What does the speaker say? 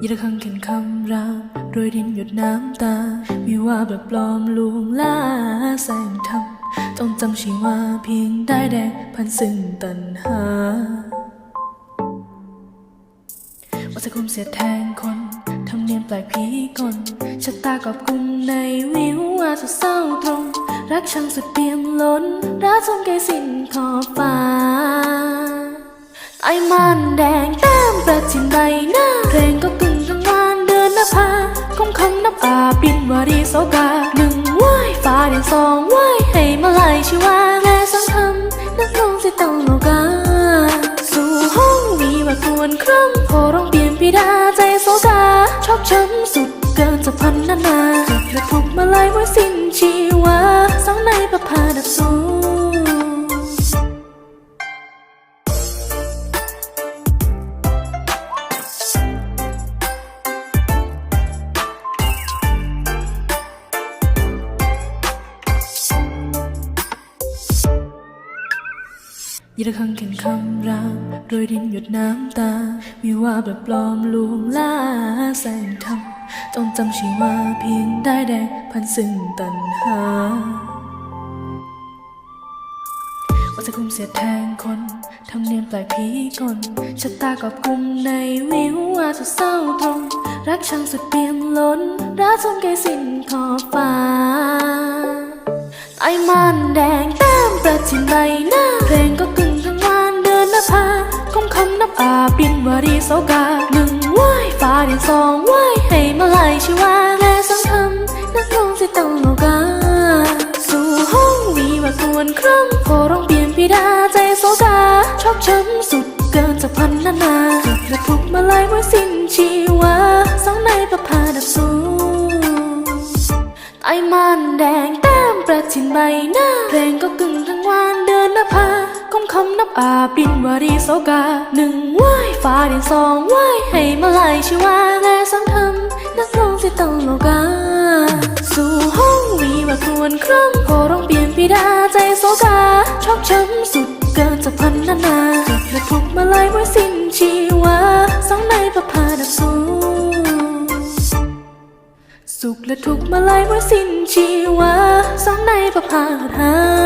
ยิ่งระคังเข็นคำรามโรยดินหยดน้ำตา วิวาแบบปลอมลวงล่าแสงทำต้องจำชีวาเพียงได้แดงพันซึ่งตันหาว่าจะคุมเสียแทงคนทำเนียมแปลกผีกลชะตากอบกุมในวิวว่าสุดเศร้าตรง รักช่างสุดเปี่ยมล้นรักจนไกสิ้นขอบฟ้าไอ้มันแดงแต้มประจินใบหน้าเพลงก็ คงคำนับอาบินวารีโสกาหนึ่งไหว้ฟ้าเดือนสองไหว้ให้มาลายชีวาแม่สังคำนักลงสิต้องโลกา สู่ห้องมีว่าควรครั้งพอร้องเปลี่ยนพิดาใจโสกา ชอบช้ำสุดเกินจะพันนานาจุดและทุกมาลายว่าสิ้นชีวาสองในประพาดับสูง ยิ่งระคังเข็นคำรามโรยดินหยดน้ำตา วิวาแบบปลอมลวงล่าแสงทำต้องจำชีวาเพียงได้แดงพันซึ่งตันหาว่าจะคุมเสียแทงคนทำเนียนปลกผีกลชะตากอบกุมในวิวว่าสุดเศร้าตรง รักช่างสุดเปี่ยมล้นรักจนไกลสิ้นขอบฟ้าไอ้มันแดงแต้มประจินใบหน้าเพลงก็ คงคำนับอาบินวารีโสกาหนึ่งไหว้ฟ้าเดือนสองไหว้ให้มาลายชีวาแม่สังคำนักลงสิต้องโลกา สู่ห้องมีว่าควรครั้งพอร้องเปลี่ยนพิดาใจโสกาชอบช้ำสุดเกินจะพันนานาจุดและทุกมาลายว่าสิ้นชีวาสองในประพาดับสูงไอมันแดงแต้มประชินใบหน้าเพลงก็กึ่งกลางำนับอาบินวารีโสกาหนึ่งไหว้ฟ้าเดือนสองไหว้ให้มาลายชีวาแม่สังคำนักลงสิตองโลกา สู่ห้องวีว่าควรครั้งพอร้องเปลี่ยนพิดาใจโสกาชอบช้ำสุดเกินจะพันนานาจุดและทุกมาลายว่าสิ้นชีวาสองในประพาดับสูสุขและทุกข์มาไล่ว่าสิ้นชีวาสองในประพาหา